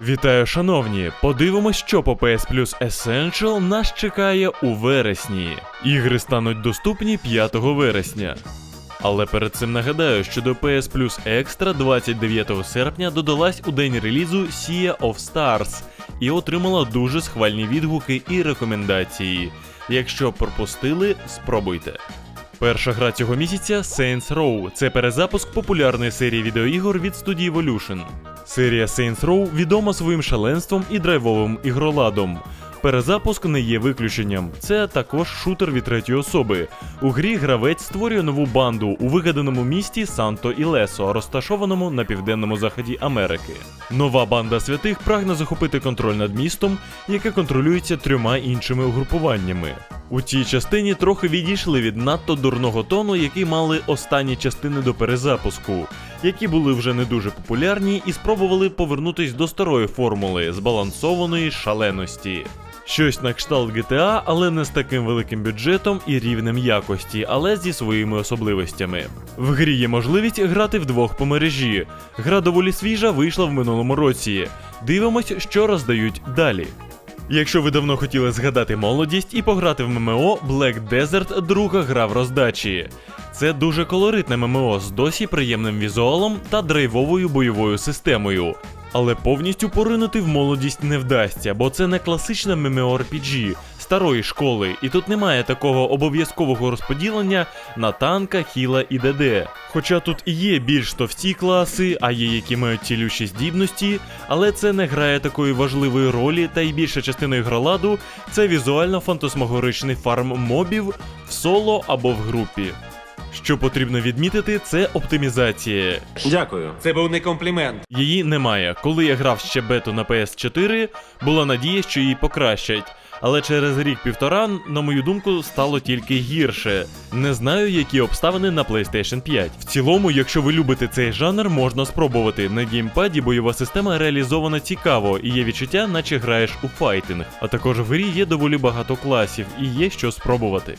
Вітаю, шановні! Подивимось, що по PS Plus Essential нас чекає у вересні. Ігри стануть доступні 5 вересня. Але перед цим нагадаю, що до PS Plus Extra 29 серпня додалась у день релізу Sea of Stars і отримала дуже схвальні відгуки і рекомендації. Якщо пропустили, спробуйте. Перша гра цього місяця Saints Row. Це перезапуск популярної серії відеоігор від студії Evolution. Серія Saints Row відома своїм шаленством і драйвовим ігроладом. Перезапуск не є виключенням. Це також шутер від третьої особи. У грі гравець створює нову банду у вигаданому місті Санто Ілесо, розташованому на південному заході Америки. Нова банда святих прагне захопити контроль над містом, яке контролюється трьома іншими угрупуваннями. У цій частині трохи відійшли від надто дурного тону, який мали останні частини до перезапуску, які були вже не дуже популярні і спробували повернутись до старої формули збалансованої шаленості. Щось на кшталт GTA, але не з таким великим бюджетом і рівнем якості, але зі своїми особливостями. В грі є можливість грати вдвох по мережі. Гра доволі свіжа, вийшла в минулому році. Дивимось, що роздають далі. Якщо ви давно хотіли згадати молодість і пограти в ММО, Black Desert друга гра в роздачі. Це дуже колоритне ММО з досі приємним візуалом та драйвовою бойовою системою. Але повністю поринути в молодість не вдасться, бо це не класичне MMORPG старої школи, і тут немає такого обов'язкового розподілення на танка, хіла і ДД. Хоча тут і є більш товсті класи, а є які мають цілющі здібності, але це не грає такої важливої ролі, та й більша частина ігроладу це візуально фантасмагоричний фарм мобів в соло або в групі. Що потрібно відмітити, це оптимізація. Дякую. Це був не комплімент. Її немає. Коли я грав ще бету на PS4, була надія, що її покращать. Але через рік-півтора, на мою думку, стало тільки гірше. Не знаю, які обставини на PlayStation 5. В цілому, якщо ви любите цей жанр, можна спробувати. На геймпаді бойова система реалізована цікаво, і є відчуття, наче граєш у файтинг. А також в грі є доволі багато класів і є що спробувати.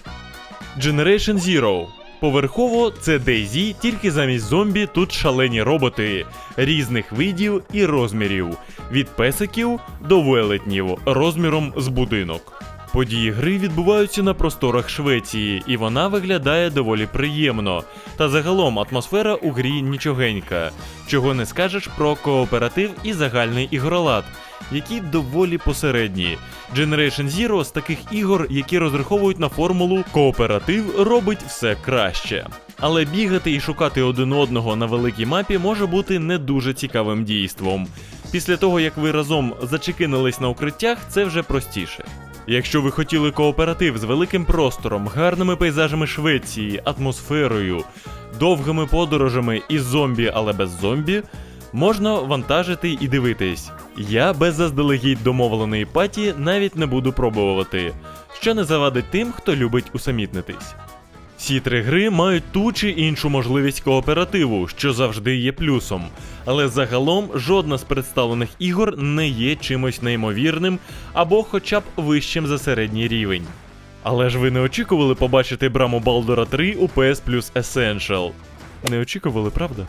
Generation Zero. Поверхово це DayZ, тільки замість зомбі тут шалені роботи різних видів і розмірів, від песиків до велетнів розміром з будинок. Події гри відбуваються на просторах Швеції, і вона виглядає доволі приємно. Та загалом атмосфера у грі нічогенька, чого не скажеш про кооператив і загальний ігролад, які доволі посередні. Generation Zero з таких ігор, які розраховують на формулу кооператив робить все краще. Але бігати і шукати один одного на великій мапі може бути не дуже цікавим дійством. Після того, як ви разом зачекинились на укриттях, це вже простіше. Якщо ви хотіли кооператив з великим простором, гарними пейзажами Швеції, атмосферою, довгими подорожами і зомбі, але без зомбі, можна вантажити і дивитись. Я без заздалегідь домовленої паті навіть не буду пробувати, що не завадить тим, хто любить усамітнитись. Всі три гри мають ту чи іншу можливість кооперативу, що завжди є плюсом. Але загалом жодна з представлених ігор не є чимось неймовірним або хоча б вищим за середній рівень. Але ж ви не очікували побачити браму Балдора 3 у PS Plus Essential? Не очікували, правда?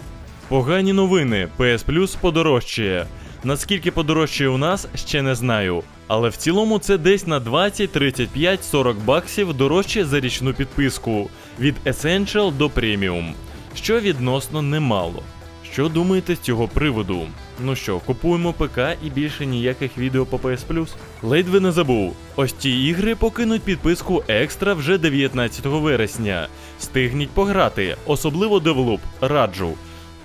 Погані новини. PS Plus подорожчає. Наскільки подорожчає у нас, ще не знаю. Але в цілому це десь на 20, 35, 40 баксів дорожче за річну підписку від Essential до Premium, що відносно немало. Що думаєте з цього приводу? Ну що, купуємо ПК і більше ніяких відео по PS Plus? Ледь ви не забув. Ось ці ігри покинуть підписку екстра вже 19 вересня. Встигніть пограти, особливо Develop, раджу.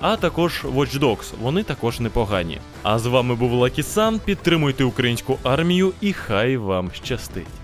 А також Watch Dogs, вони також непогані. А з вами був Лакі Сан, підтримуйте українську армію і хай вам щастить.